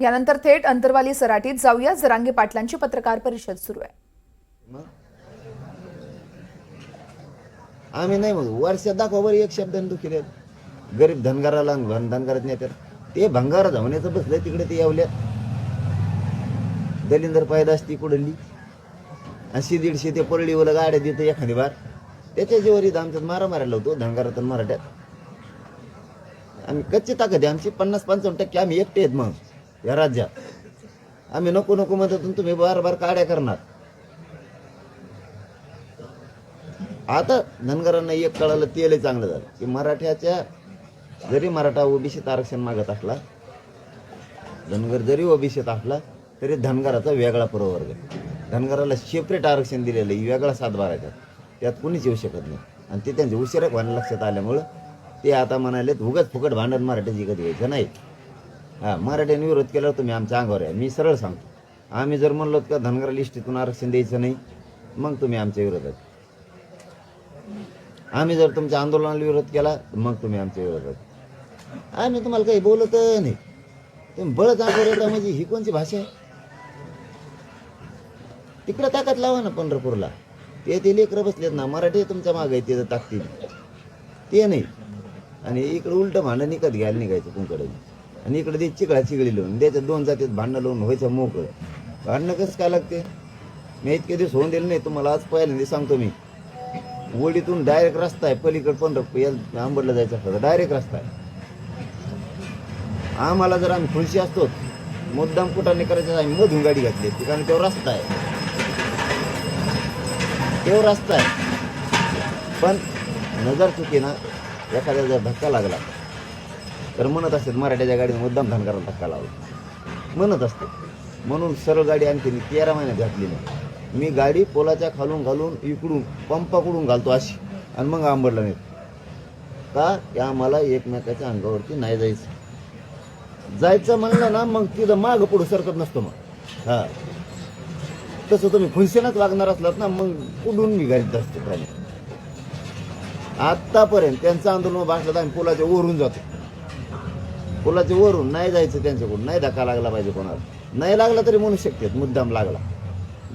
यानंतर थेट अंतरवाली सराटीत जाऊया. जरांगे पाटलांची पत्रकार परिषद सुरू आहे. मग आम्ही नाही मग वर्षात दाखवा एक शब्द देत गरीब धनगराला आणि धन धनगरात नेत्यात. ते भंगार धावण्याचं बसलंय तिकडे ते यावल्यात. दलिंदर पायदास ती कुडली अशी दीडशे ते परळीवर गाड्या देतं एखादी बार. त्याच्या जीवर इथं आमच्यात मारा मारायला होतो धनगरात मराठ्यात. आम्ही कच्ची ताकद आहे. आमची पन्नास पंचावन्न टक्के आम्ही एकटे आहेत मग या राज्यात. आम्ही नको नको म्हणतो तुम्ही बार बार काड्या करणार. आता धनगरांना एक कळालं तेल चांगलं झालं. की मराठ्याच्या जरी मराठा ओबीसीत आरक्षण मागत असला धनगर जरी ओबीसीत असला तरी धनगराचा वेगळा प्रवर्ग आहे. धनगराला सेपरेट आरक्षण दिलेलं आहे वेगळा सातबाराचा त्यात कोणीच येऊ शकत नाही. आणि ते त्यांच्या उशिरा व्हायला लक्षात आल्यामुळं ते आता म्हणाले उगाच फुकट भांडण मराठी कधी घ्यायचं नाही. हां मराठ्याने विरोध केला तुम्ही आमच्या अंगावर आहे. मी सरळ सांगतो. आम्ही जर म्हणलो का धनगर लिस्टीतून आरक्षण द्यायचं नाही मग तुम्ही आमच्या विरोधात. आम्ही जर तुमच्या आंदोलनाला विरोध केला मग तुम्ही आमच्या विरोधात. आम्ही तुम्हाला काही बोलत नाही. तुम्ही बळच अंगावर येता म्हणजे ही कोणची भाषा आहे? तिकडं ताकद लावा ना पंढरपूरला. ते ते लेकरं बसलेत ना मराठी तुमच्या मागे आहे ताकतील ते नाही. आणि इकडं उलटं भांडण निकत घ्यायला निघायचं तुमकडे आणि इकडे ते चिकळा चिकळी लावून द्यायचं दोन जातीत भांडणं लावून व्हायचं मोकळं. भांडणं कसं काय लागते? मी इतके दिवस होऊन दिलं नाही तुम्हाला आज पहिल्यांदा सांगतो मी. वडीतून डायरेक्ट रस्ता आहे पलीकडे पंढरपूर आंबडला जायचं असतं तर डायरेक्ट रस्ता आहे. आम्हाला जर आम्ही खुळशी असतो मुद्दाम कुठाने करायचं आम्ही मधून गाडी घातली असती कारण तेव्हा रस्ता आहे. तेव्हा रस्ता आहे. पण नजर चुकी ना एखाद्या जर धक्का लागला तर म्हणत असते मराठ्याच्या गाडीने मुद्दाम धनगराला धक्का लावला म्हणत असते. म्हणून सरळ गाडी आणखी मी तेरा महिन्यात घातली नाही. मी गाडी पोलाच्या खालून घालून इकडून पंपाकडून घालतो अशी. आणि मग आंबडला नेतो. का? की आम्हाला एकमेकाच्या अंगावरती नाही जायचं. जायचं म्हणलं ना मग तिथं माग पुढं सरकत नसतो मग. हां. तसं तुम्ही खुनशेनच वागणार असलात ना मग कुठून गाडीत असतं प्राणी? आत्तापर्यंत त्यांचं आंदोलन भासलं तर आम्ही पुलाच्या वरून जातो. पुलाच्या वरून नाही जायचं त्यांच्याकडून नाही धक्का लागला पाहिजे कोणाला. नाही लागला तरी म्हणू शकतात मुद्दाम लागला.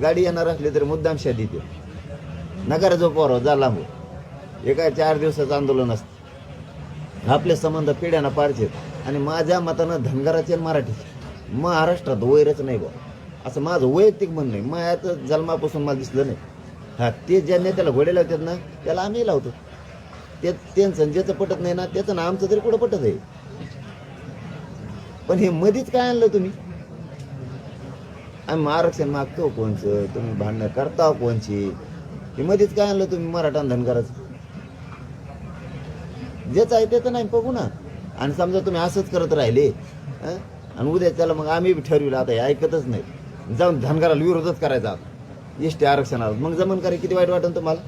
गाडी येणार असली तरी मुद्दाम शादी येते नकार जो पोराव झाला हो एका चार दिवसाचं आंदोलन असतं. आपले संबंध पिढ्याना पारचे आणि माझ्या मतानं धनगराचे आणि मराठीचे. महाराष्ट्रात वैरच नाही बा असं माझं वैयक्तिक म्हणणं आहे. मायाचं जन्मापासून मला दिसलं नाही. हा ते ज्या नेत्याला घोडे लावतात ना त्याला आम्ही लावतो. ते त्यांचं ज्याचं पटत नाही ना त्याचं ना आमचं तरी कुठं पटत आहे? पण हे मधीच काय आणलं तुम्ही? आम्ही आरक्षण मागतो कोणचं तुम्ही भांडणं करता कोणची? हे मध्येच काय आणलं तुम्ही मराठा आणि धनगराचं ज्याचं आहे त्याचं नाही बघू ना. आणि समजा तुम्ही असंच करत राहिले आणि उद्या त्याला मग आम्ही ठरविलं आता हे ऐकतच नाही जाऊन धनगराला विरोधच करायचा. एस टी आरक्षणाला. मग जमन करे किती वाईट वाटन तुम्हाला?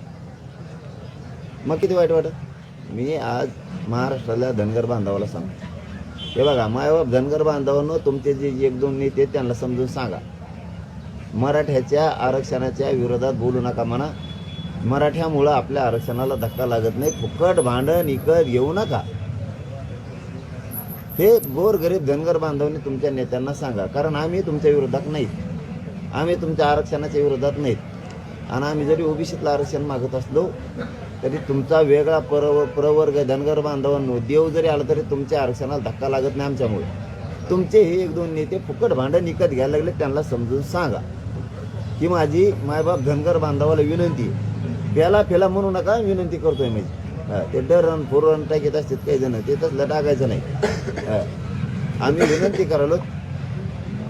मग किती वाईट वाटत मी आज महाराष्ट्राला धनगर बांधवाला सांगतो. हे बघा मायबाप धनगर बांधवांनो तुमचे जे एक दोन नेते आहेत, त्यांना समजून सांगा. मराठ्याच्या आरक्षणाच्या विरोधात बोलू नका म्हणा. मराठ्यामुळं आपल्या आरक्षणाला धक्का लागत नाही. फुकट भांडण इकत येऊ नका. हे गोरगरीब धनगर बांधवांनी तुमच्या नेत्यांना सांगा. कारण आम्ही तुमच्या विरोधात नाहीत. आम्ही तुमच्या आरक्षणाच्या विरोधात नाहीत. आणि आम्ही जरी ओबीसीतलं आरक्षण मागत असलो तरी तुमचा वेगळा परव प्रवर्ग धनगर बांधवांनो देव जरी आला तरी तुमच्या आरक्षणाला धक्का लागत नाही आमच्यामुळे. तुमचे हे एक दोन नेते फुकट भांडण विकत घ्यायला लागले त्यांना समजून सांगा. की माझी मायबाप धनगर बांधवाला विनंती फेला फेला म्हणू नका विनंती करतोय मी. हा, ते डरण रन टाकीत असतात काही जण ते तसलं टाकायचं नाही. आम्ही विनंती करालो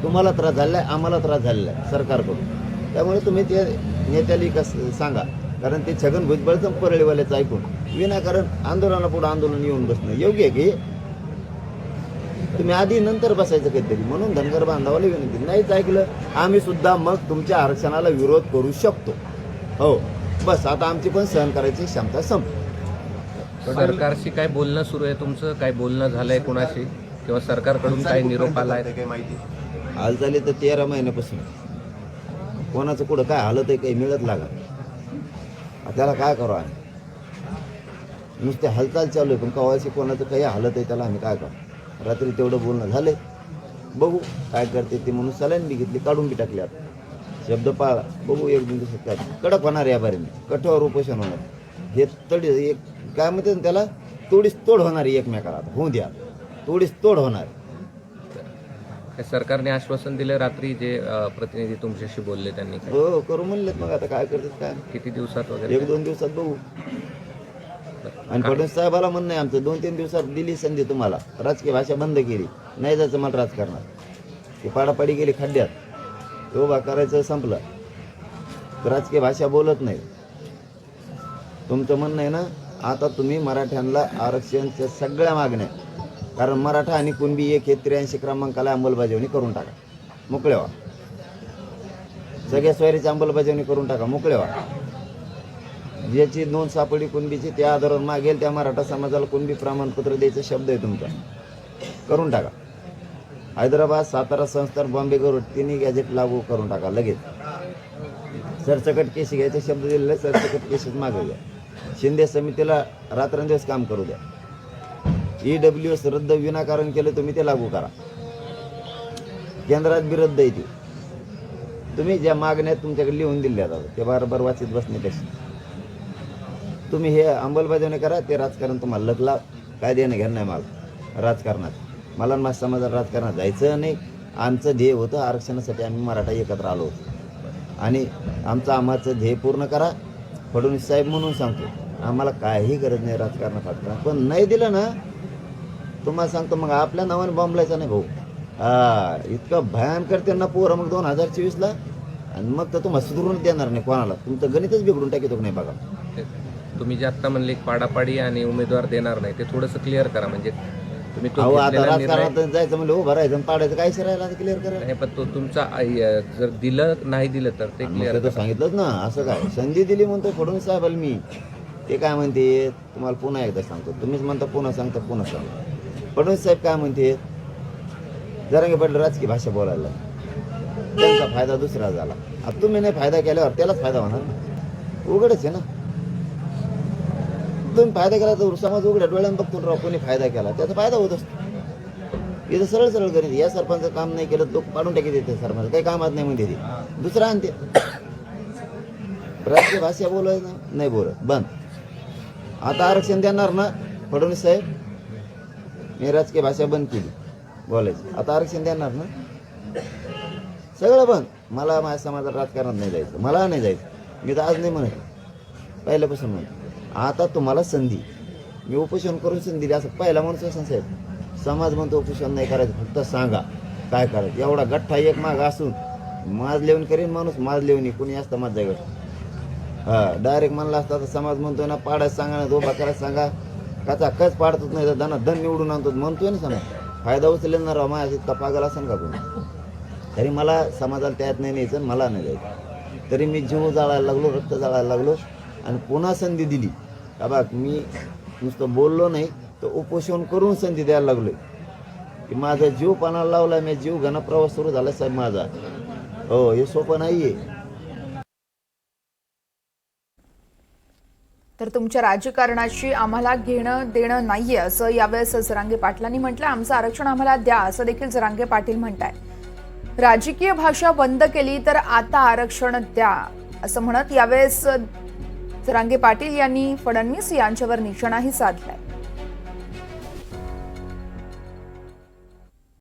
तुम्हाला त्रास झालेला आहे आम्हाला त्रास झालेला आहे सरकारकडून. त्यामुळे तुम्ही ते नेत्याला कस सांगा. कारण ते छगन भुजबळचं परळीवाल्याचं ऐकून विनाकारण आंदोलनापुढे आंदोलन येऊन बसणं योग्य आहे की? तुम्ही आधी नंतर बसायचं काहीतरी म्हणून धनगर बांधवाला विनंती नाहीच ऐकलं आम्ही सुद्धा मग तुमच्या आरक्षणाला विरोध करू शकतो. हो बस आता आमची पण सहन करायची क्षमता संपली. सरकारशी काय बोलणं सुरू आहे तुमचं? काय बोलणं झालंय कोणाशी? किंवा सरकारकडून काय निरोप आलाय? हालचाली तर तेरा महिन्यापासून. कोणाचं कुठं काय हालत आहे काही मिळत लागा. त्याला काय करू आम्ही? नुसते हालचाल चालू आहे पण कवायची कोणाचं काही हालत आहे त्याला आम्ही काय करू? रात्री तेवढं बोलणं झालंय. बघू काय करते ते म्हणून सलाईन बी घेतली काढून बी टाकली आता. शब्द पाळा. बघू एक दोन दिवसात काय कडक होणार या बारीने कठोर उपोषण होणार हे तडी एक काय म्हणते त्याला? तोडीस तोड होणार आहे एकमेकाला होऊ द्या. तोडीस तोड होणार सरकारने आश्वासन दिलं रात्री जे प्रतिनिधी तुमच्याशी बोलले त्यांनी काय? हो करू म्हणलेत मग आता काय करतात काय? किती दिवसात वगैरे? एक दोन दिवसात बघू. आणि फडणवीस साहेबाला म्हणणं आहे आमचं दोन तीन दिवसात दिली संधी तुम्हाला. राजकीय भाषा बंद केली. नाही जायचं मला राजकारणात ती पाडापाडी गेली खड्ड्यात. उभा करायचं संपलं. राजकीय भाषा बोलत नाही. तुमचं म्हणणं आहे ना आता तुम्ही मराठ्यांना आरक्षणच्या सगळ्या मागण्या कारण मराठा आणि कुणबी एक हे त्र्याऐंशी क्रमांकाला अंमलबजावणी करून टाका. मोकळे व्हा. सगळ्या स्वारीची अंमलबजावणी करून टाका. मोकळे व्हा. ज्याची नोंद सापडी कुणबीची त्या आधारावर मागेल त्या मराठा समाजाला कुणबी प्रमाणपत्र द्यायचा शब्द आहे तुमचा. करून टाका. हैदराबाद सातारा संस्थान बॉम्बे करून तिन्ही गॅजेट लागू करून टाका लगेच. सरसकट केस घ्यायचे शब्द दिलेले सरसकट केसेस मागे शिंदे समितीला रात्रंदिवस काम करू द्या. ई डब्ल्यू एस रद्द विनाकारण केलं तुम्ही ते लागू करा. केंद्रात बी रद्द येते तुम्ही ज्या मागण्या तुमच्याकडे लिहून दिल्या जातात ते बरोबर वाचित बसण्यापेक्षा तुम्ही हे अंमलबजावणी करा ते राजकारण तुम्हाला लगला काय देणं घेणं नाही मला राजकारणात. मला आणि माझ्या समाजात राजकारणात जायचं नाही. आमचं ध्येय होतं आरक्षणासाठी आम्ही मराठा एकत्र आलो होतो. आणि आमचं आम्हाचं ध्येय पूर्ण करा. फडणवीस साहेब म्हणून सांगतो आम्हाला काही गरज नाही राजकारणात पण नाही दिलं ना तुम्हाला सांगतो मग आपल्या नावाने बॉम्बलायचा नाही भाऊ. हा इतकं भयान करते ना पोरं मग दोन हजार चोवीसला. आणि मग तर तुम्हाला सुधारून देणार नाही कोणाला. तुमचं गणितच बिघडून टाकी नाही बघा. तुम्ही जे आता म्हणले पाडापाडी आणि उमेदवार देणार नाही ते थोडंसं क्लिअर करा. म्हणजे तुम्ही तो अहो आता घेतलेला निर्णय राजकारणात जायचं म्हणजे उभं राहायचं आणि पाडायचं काय राहिला क्लिअर करायला? नाही पण तो तुमचा अ, जर दिलं नाही दिलं तर ते मग क्लिअर ते तर सांगितलंच ना असं काय? संधी दिली म्हणतो फडणवीस साहेबाला मी. ते काय म्हणते तुम्हाला पुन्हा एकदा सांगतो. तुम्हीच म्हणता पुन्हा सांगता पुन्हा सांगतो. फडणवीस साहेब काय म्हणते? जरांगे पडलं राजकीय भाषा बोलायला. त्यांचा फायदा दुसरा झाला. आता तुम्ही नाही फायदा केल्यावर त्यालाच फायदा होणार उघडच आहे ना. तुम्ही फायदा केला तर समाज उघड्या डोळ्यानं बघतो राव कोणी फायदा केला. त्याचा फायदा होत असतो. इथं सरळ सरळ करीत या सरपंच काम नाही केलं तो पाडून टाकी देते सरपंच. काही कामात नाही म्हणते ते. दुसरा आणते. राजकीय भाषा बोलायचं ना नाही बोलत. बंद. आता आरक्षण देणार ना फडणवीस साहेब? मी राजकीय भाषा बंद केली. बोलायची. आता आरक्षण देणार ना? सगळं बंद. मला माझ्या समाजात राजकारणात नाही जायचं. मला नाही जायचं. मी तर आज नाही म्हणत. पहिल्यापासून म्हणत. आता तुम्हाला संधी. मी उपोषण करून संधी दिली. असं पहिला माणूस असं साहेब. समाज म्हणतो उपोषण नाही करायचं. फक्त सांगा. काय करायचं? एवढा गठ्ठा एक माग असून माज लिहून करीन माणूस. माज लिहून कोणी असतं माझा गट हा डायरेक्ट म्हणला असता. तर समाज म्हणतो ना पाडायचं सांगा ना उभा करायचं सांगा. कचा कच पाडतच नाही तर दना धन निवडून आणतो म्हणतोय ना सांग फायदा उचलेल ना माझ्या इतका पागल असेल का कोणी? तरी मला समाजाला त्यात नाही न्यायचं मला नाही द्यायचं. तरी मी जीव जाळायला लागलो रक्त जाळायला लागलो आणि पुन्हा संधी दिली. का बघ मी नुसतं बोललो नाही तर उपोषण करून संधी द्यायला लागलो की माझा जीव पानाला लावला मी जीव घनप्रवास सुरू झाला साहेब माझा. हो हे सोपं नाही आहे तर तुमच्या राजकारणाशी आम्हाला घेणं देणं नाहीये असं यावेळेस जरांगे पाटलांनी म्हटलं आमचं आरक्षण आम्हाला द्या असं देखील जरांगे पाटील म्हणताय. राजकीय भाषा बंद केली तर आता आरक्षण द्या असं म्हणत यावेळेस जरांगे पाटील यांनी फडणवीस यांच्यावर निशाणाही साधलाय.